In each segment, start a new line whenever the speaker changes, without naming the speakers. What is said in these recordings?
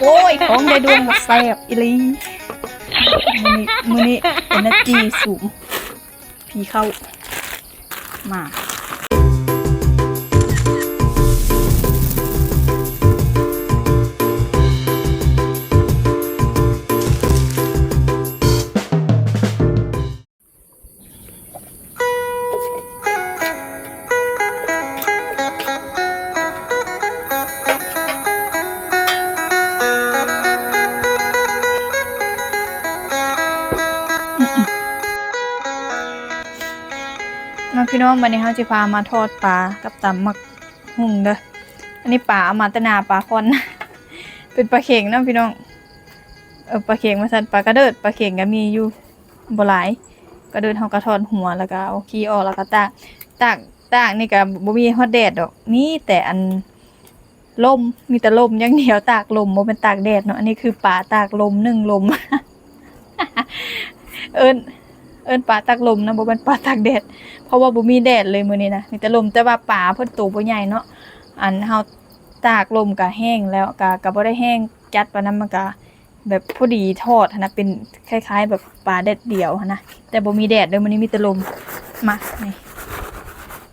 โอ้ยของได้ดวงมาแซ่บอีหลีมือนี้มือนี้เอเนจีสูงผีเข้ามา พี่น้องวันนี้เขาจะพามาทอดปลากับตำมักหุ่งเด้อ อันนี้ปลาอามาตนาปลาคอน เป็นปลาเข่งนะพี่น้อง เออปลาเข่งมาสั่นปลากระเดิดปลาเข่งก็มีอยู่บ่หลายกระเดิดเขากระทอดหัวแล้วก็เอาขี้ออกแล้วก็ตากตากตากนี่ก็บ่มีฮอดแดดดอกมีแต่อันลมมีแต่ลมอย่างเดียวตากลมบ่เป็นตากแดดเนาะ อันนี้คือปลาตากลมนึ่งลม เอิ้น เอิ้นปลาตากลมนะบ่เป็นปลาตากแดด เพราะว่าบ่มีแดดเลยมื้อนี้นะมีแต่ลมแต่ว่าป่าเพิ่นโตบ่ใหญ่เนาะ อันเฮาตากลมก็แห้งแล้วก็ก็บ่ได้แห้งจัดปานนั้นมันก็แบบพอดีทอดนะเป็นคล้าย ๆ แบบปลาแดดเดียวนะแต่บ่มีแดดเลยมื้อนี้มีแต่ลมมานี่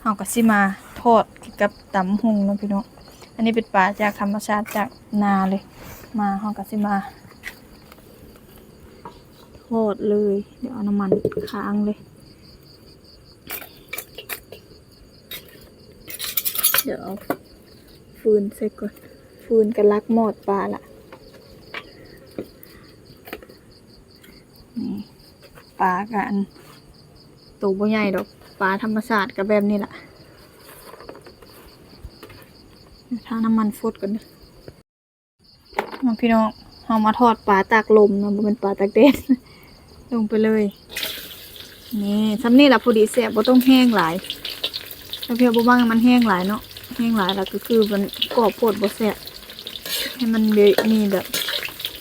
เฮาก็สิมาทอดกับตำหุงเนาะพี่น้องอันนี้เป็นปลาจากธรรมชาติจากนาเลย มาเฮาก็สิมา อดเลย เดี๋ยวเอาน้ำมันค้างเลย เดี๋ยวเอาฟืนใส่ก่อน ฟืนกันลักหมอดปลาละนี่ปลากันตัวบ่ใหญ่ดอกปลาธรรมชาสติกับแบบนี้แหละถ้าน้ำมันฟดกันเด้อมาพี่น้องเอามาทอดปลาตากลมนะบ่เป็นปลาตากแดด ลงไปเลย นี่ทำนี่ละพอดีแสบบ่ต้องแห้งหลายถ้าเพียวบ่บ้างมันแห้งหลายเนาะแห้งหลายแล้วก็คือมันกรอบโพดบ่แซ่บให้มันมีมีแบบ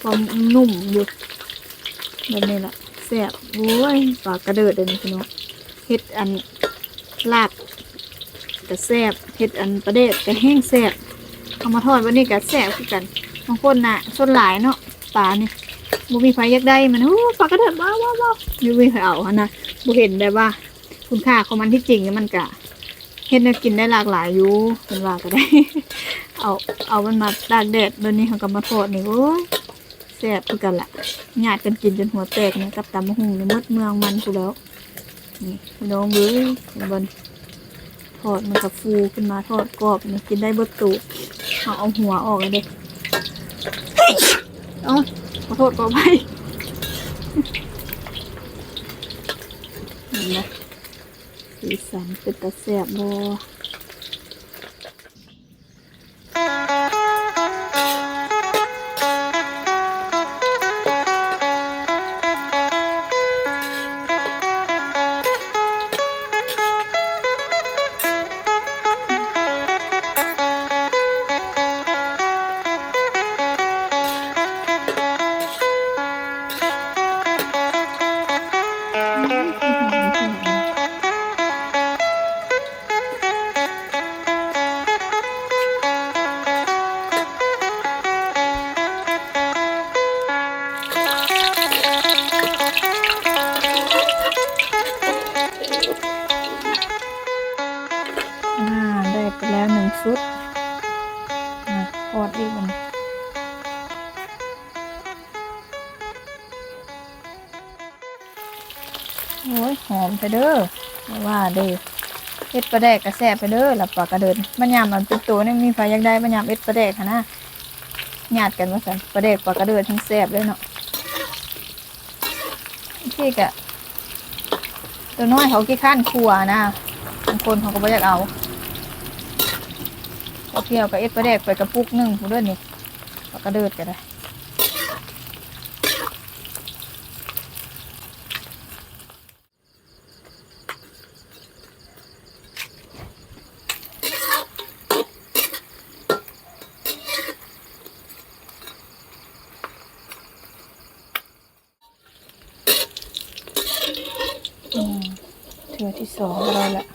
ความนุ่มอยู่แบบนี้แหละแซ่บโอ้ยปากกระเดิดเลยนี่พี่น้องเฮ็ดอันลาบก็แซ่บเฮ็ดอันประเดดก็แห้งแซ่บเอามาทอดวันนี้ก็แซ่บคือกันบางคนน่ะส่วนหลายเนาะปลานี่ บ่มีไผอยากได้มันโอ้ปลากระเดิดว้าวว้าวว้าวอยู่มีไผเอาหั่นะบ่เห็นแบบว่า คุณค่าของมันที่จริงมันก็เฮ็ดกินได้หลากหลายอยู่เป็นว่าก็ได้ เอาเอามันมาตากแดดเดี๋ยวนี้เขาก็มาทอดนี่โอ้ยแซ่บคือกันละญาติกันกินจนหัวแตกเนี่ยกับตำมะฮุ่งในมดเมืองมันกูแล้วนี่พี่น้องเอ้ยบนทอดมันก็ฟูขึ้นมาทอดกรอบนี่กินได้เบิดตูเอาเอาหัวออกเลยเด็กเอา ขอโทษขอไปเห็นไหมสีสันเป็นตะแสบบอ เด้อว่าเด้อเอ็ดปลาแดกกระแสบไปเด้อหลับปากกระเดินมันยามมันเป็นตัวนี่มีไฟยากได้มันยามเอ็ดปลาแดกค่ะนะญาติกันว่าสันปลาแดกปลากระเดินทั้งแสบเลยเนาะที่กะตัวน้อยเขาขี้ข้านครัวนะบางคนเขาก็ไม่อยากเอาพอเที่ยวกับเอ็ดปลาแดกไปกระปุกหนึ่งผู้เด้วยนี่ปลากระเดิดก็ได้อื สองเราแหละ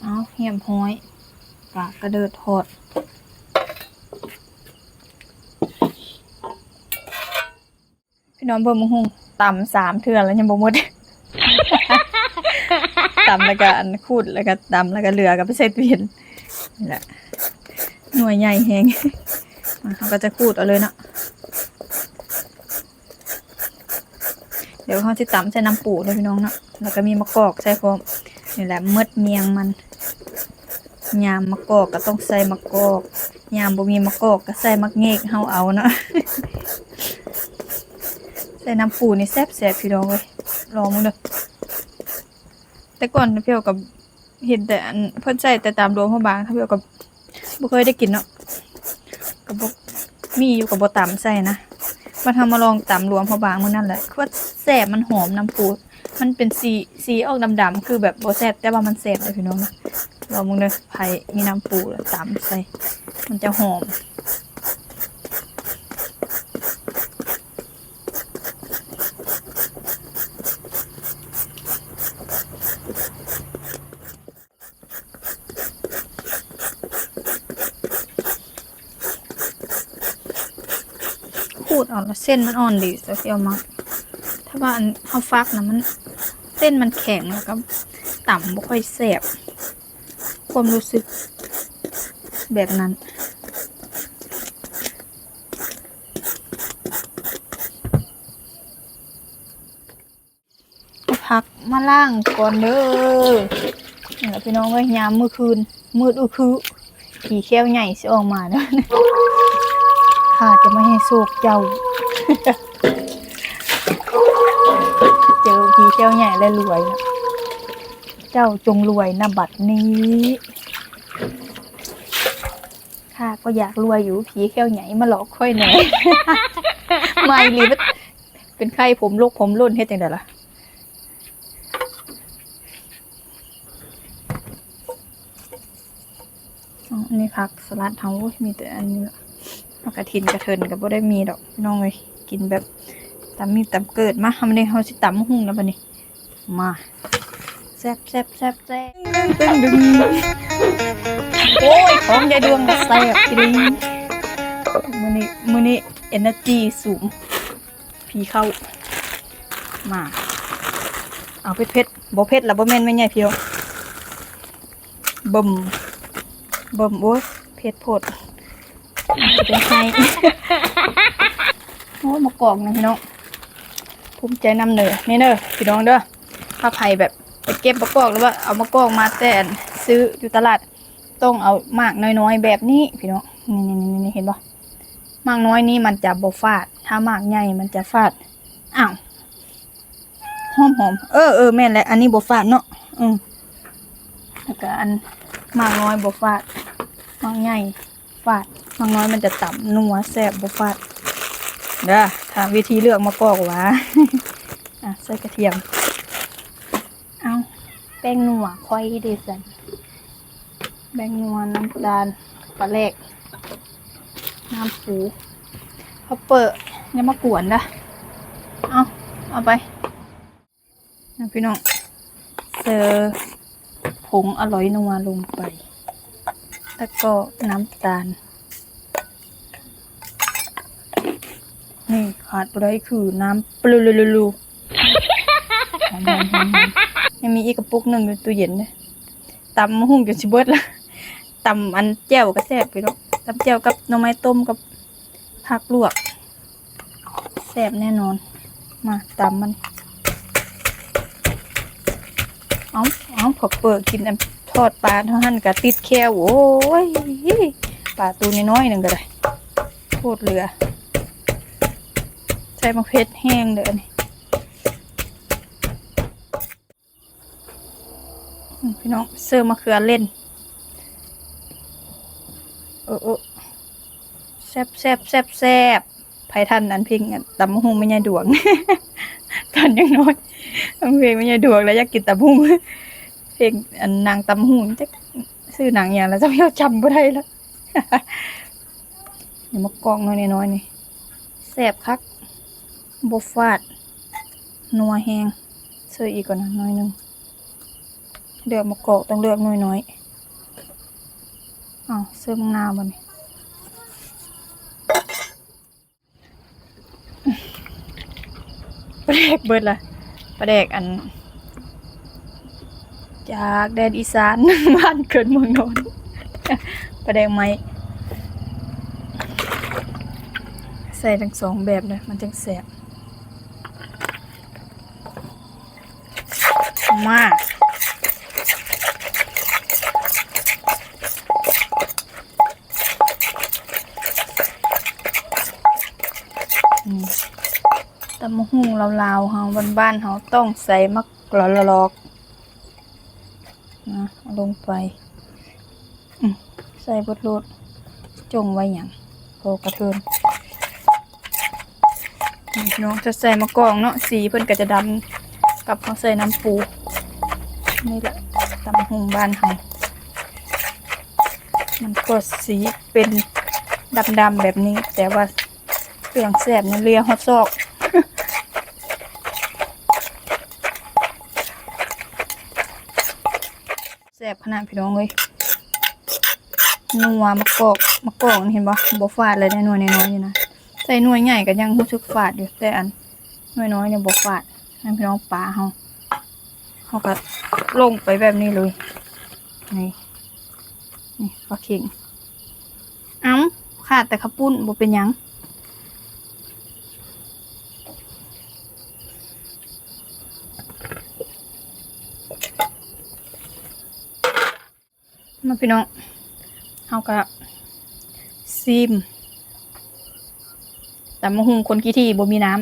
เอาเหี่ยมห้อยปลากระเดิดหดพี่น้องเบิ่มหุงต่ำสามเทือนแล้วยังบ่หมด ตำแล้วก็อันคูดแล้วก็ตำแล้วก็เหลือก็ไปใส่ตู้เย็นนี่แหละหน่วยใหญ่แฮงเราก็จะคูดเอาเลยเนาะเดี๋ยวเขาจะตำใส่น้ำปูเลยพี่น้องเนาะแล้วก็มีมะกอกใส่พร้อมนี่แหละมดเมียงมันยามมะกอกก็ต้องใส่มะกอกยามบ่มีมะกอกก็ใส่มะเงกเฮาเอาเนาะใส่น้ำปูนี่แซ่บแซ่บพี่น้องเว้ยลองมึงเด้อ แต่ก่อนเพี่ยวกับเห็นแต่อันเพิ่นใส่แต่ตามดวงเขาบางถ้าเพี่ยวกับบ่เคยได้กินเนาะกับ่มีอยู่กับบ่ตำใส่นะมาทำมาลองตำรวมเขาบางมื้อนั่นแหละคือแซ่บมันหอมน้ำปูมันเป็นสีสีออกดำๆคือแบบบ่แซ่บแต่ว่ามันแซ่บเลยพี่น้องนะลองมึงเด้อไผมีน้ำปูแล้วตำใส่ มันจะหอม ดออกแล้วเส้นมันอ่อนดีแต่เสียวมาถ้าว่าเอาฟักนะมันเส้นมันแข็งแล้วก็ต่ำบ่ค่อยแสบความรู้สึกแบบนั้นพักมาล่างก่อนเด้อแหละพี่น้องเว้ยามมือคืน มืดอุคือผีแค้วใหญ่สิออกมาเด้อ ข้าจะไม่ให้โศกเจ้า เจอผีแก้วใหญ่และรวยนะเจ้าจงรวยนะบัดนี้ข้าก็อยากรวยอยู่ผีแก้วใหญ่มาหลอกค่อยหน่อย ไม่รีบเป็นไข้ผมโรคผมร่นเฮ็ดจังไดล่ะอ๋ออันนี้ผักสลัดเฮามีแต่อันนี้ กกระถินกระเทินก็บ่ได้มีดอกพี่น้องเลยกินแบบตำมีตำเกิดมาทำในเฮาสิตำหุ่งแล้วบัดนี้ มาแซ่บแซ่บแซ่บแซ่บตึ้งดึงโอ้ยของยายดวงก็แซ่บจริงมื้อนี้มื้อนี้ energy สูงผีเข้ามา เอาเผ็ดเผ็ดๆบ่เผ็ดแล้วบ่แม่นแม่ใหญ่เพียวบ่มบ่มโอ้ยเผ็ดโพดจะ เป็นไงโอ้มากอกนะพี่น้องภูมิใจนำเนอนี่เนอพี่น้องเด้อถ้าใครแบบไปเก็บมะกอกหรือว่าเอามะกอกมาแต่ซื้ออยู่ตลาดต้องเอามากน้อยๆแบบนี้พี่น้องนี่นี่นี่เห็นปะมากน้อยนี้มันจะบฟาด ถ้ามากใหญ่มันจะฟาดอ้าวหอมหอมเออเออแม่นแหละอันนี้บฟาดเนาะอืมแล้วก็อันมากน้อยบฟาดมากใหญ่ฟาด บางน้อยมันจะต่ำนัวแซ่บบ่ฟาดเด้อถามวิธีเลือกมะกอกหวาอะใส่กระเทียม เอาแป้งนัวค่อยดีสันแป้งนัวน้ำตาลปลาแรกน้ำปูเขาเปิดยังมากวนนะเอาเอาไปนะพี่น้องเซอร์ผงอร่อยนัวลงไป แล้วก็น้ำตาล นี่ขาดไปได้คือน้ำปลูลูลูลูหอมๆๆๆยังมีอีกกระปุกหนึ่งอยู่ตู้เย็นเลยตำหุ่งจนชิเบิดละตำอันแจ่วก็แซ่บไปเนาะตำแจ่วกับหน่อไม้ต้มกับผักลวกแซ่บแน่นอน มาตำมันเอาเอาขอเปิดกินอันทอดปลาเท่านั้นก็ติดแค่โอ้ยปลาตัวน้อยๆหนึ่งก็ได้โคตรเรือ ใส่มะเพ็ดแห้งเด้อนี่พี่น้องเสิร์มะเขือเล่นเออเออแซบแซบแซบแซบไพทันอันพิงตำมะฮุงไม่ใช่ดวง ตอนยังน้อยตำเพลงไม่ใช่ดวงแล้วอยากกินตำมะฮุงเพลงนางตำมะฮุงจะซื้อหนังอย่างแล้วจะไม่เอาจำบ่ได้แล้วเดี๋ยวมากองน้อยน้อยนี่แซบคัก บฟาด นัวแหงเสื้ออีกก่อนนะน้อยหนึงเลือกมะกอกต้องเลือกน้อยน้อยอ้าวเสื้อมังนาวบ่นี่ประเดกเบิดละประเดกอัน จากแดนอีสานบ้านเกิดเมืองนนท์ประเดกไหมใส่ทั้งสองแบบเลยมันจังแสบ มาอืมตำมะฮุ่งลาวๆเฮาบ้านๆเฮาต้องใส่มักกรลอกนะลงไปใส่บดโลดจงไว้อย่างโพกระเทินน้องจะใส่มะกอกเนาะสีเพิ่นก็จะดำกับเขาใส่น้ำปู นี่แหละตำมะฮุ่งบ้านเฮามันก็สีเป็นดำๆแบบนี้ แต่ว่าเปลืองแสบเนี่ยเลียฮอดซอกแสบขนาดพี่น้องเลยนัวมะกอกมะกอกนี่เห็นปะบฟาดเลยได้หน่วยน้อยอยู่นะใส่หน่วยใหญ่ก็ยังรู้สึกฟาดอยู่แต่อันหน่วยน้อยเนี่ยบฟาดนั่นพี่น้องปลาเฮา เฮาก็ลงไปแบบนี้เลย นี่นี่ปลาเข็งเอ้าขาดแต่ข้าปุ้นบ่เป็นยังมาพี่น้องเอากะซิมแต่มะฮุงคนกี้ที่บ่มีน้ำ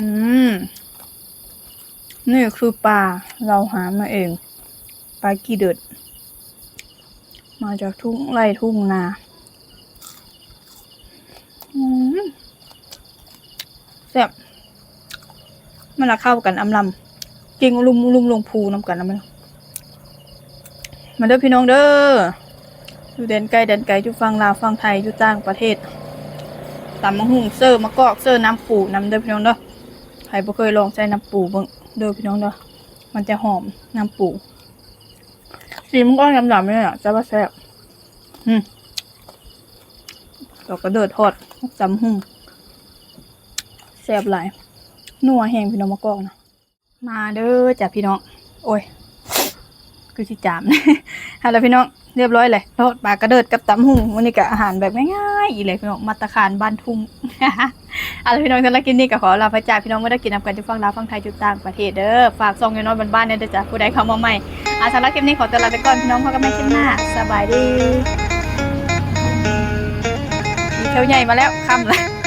อืม นี่คือปลาเราหามาเอง ปลากีเดือดมาจากทุ่งไร่ทุ่งนาแซ่บมันละเข้ากันอำลำกินลุมลุมลงพูน้ำกันแล้วมันมาเด้อพี่น้องเด้ออยู่แดนไกลแดนไกลอยู่ฟังลาวฟังไทยอยู่ต่างประเทศตำมะฮุ่งเซอร์มะกอกเซอร์น้ำปูน้ำเด้อพี่น้องเด้อ ใครบ่เคยลองใช้น้ำปูเบิ่งเด้อพี่น้องเด้อมันจะหอมน้ำปูสีมันก็ดำๆเลยอะจะว่าแซ่บอืมดอกกระเดิดทอดตำหุ่งแซ่บหลายนัวแห้งพี่น้องมะกอกนะมาเด้อจ้ะพี่น้อง โอ้ย คือสิจามฮะแล้วพี่น้อง เรียบร้อยเลยทอดปลากระเดิดกับตำหุงวันนี้ก็อาหารแบบง่ายๆอีเลยพี่น้องมาตรฐานบ้านทุ่งอาละพี่น้องสำหรับกินนี่ก็ขอลาพระจ่าพี่น้องไม่ได้กินนำกันจุฟังลาวฟังไทยจุดต่างประเทศเด้อฝากซองน้อยๆบ้านๆเนี่ยเด้อจ้ะผู้ใดเข้ามาใหม่อาสำหรับคลิปนี้ขอตัวลาไปก่อนพี่น้องพบกันใหม่คลิปหน้าสบายดีมีเที่ยวใหญ่มาแล้วค่ำแล้ว